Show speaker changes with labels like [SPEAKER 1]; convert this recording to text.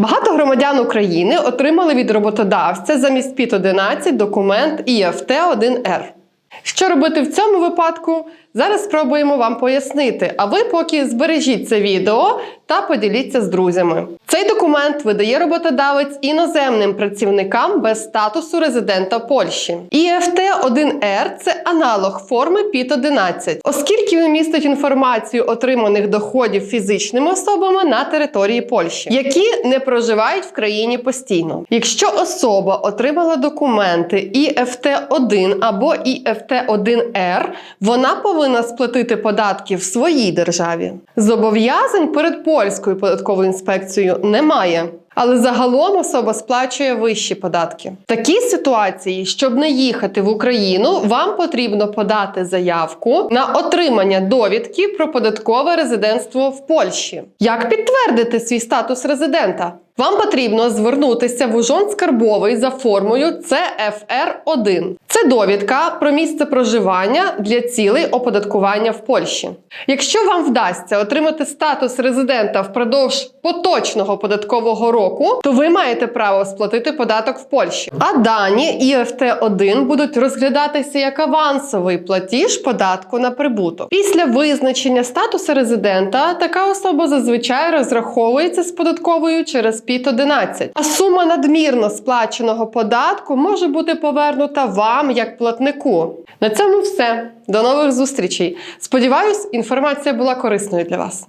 [SPEAKER 1] Багато громадян України отримали від роботодавця замість ПІТ-11 документ ІФТ-1Р. Що робити в цьому випадку? Зараз спробуємо вам пояснити. А ви поки збережіть це відео та поділіться з друзями. Цей документ видає роботодавець іноземним працівникам без статусу резидента Польщі. ІФТ-1Р це аналог форми ПІТ-11, оскільки він містить інформацію отриманих доходів фізичними особами на території Польщі, які не проживають в країні постійно. Якщо особа отримала документи ІФТ-1 або ІФТ-1Р, вона повинна сплатити податки в своїй державі. Зобов'язань перед польською податковою інспекцією немає. Але загалом особа сплачує вищі податки. В такій ситуації, щоб не їхати в Україну, вам потрібно подати заявку на отримання довідки про податкове резидентство в Польщі. Як підтвердити свій статус резидента? Вам потрібно звернутися в Ужон Скарбовий за формою CFR1. Це довідка про місце проживання для цілей оподаткування в Польщі. Якщо вам вдасться отримати статус резидента впродовж поточного податкового року, то ви маєте право сплатити податок в Польщі. А дані ІФТ-1 будуть розглядатися як авансовий платіж податку на прибуток. Після визначення статусу резидента така особа зазвичай розраховується з податковою через ПІТ-11. А сума надмірно сплаченого податку може бути повернута вам як платнику. На цьому все. До нових зустрічей. Сподіваюсь, інформація була корисною для вас.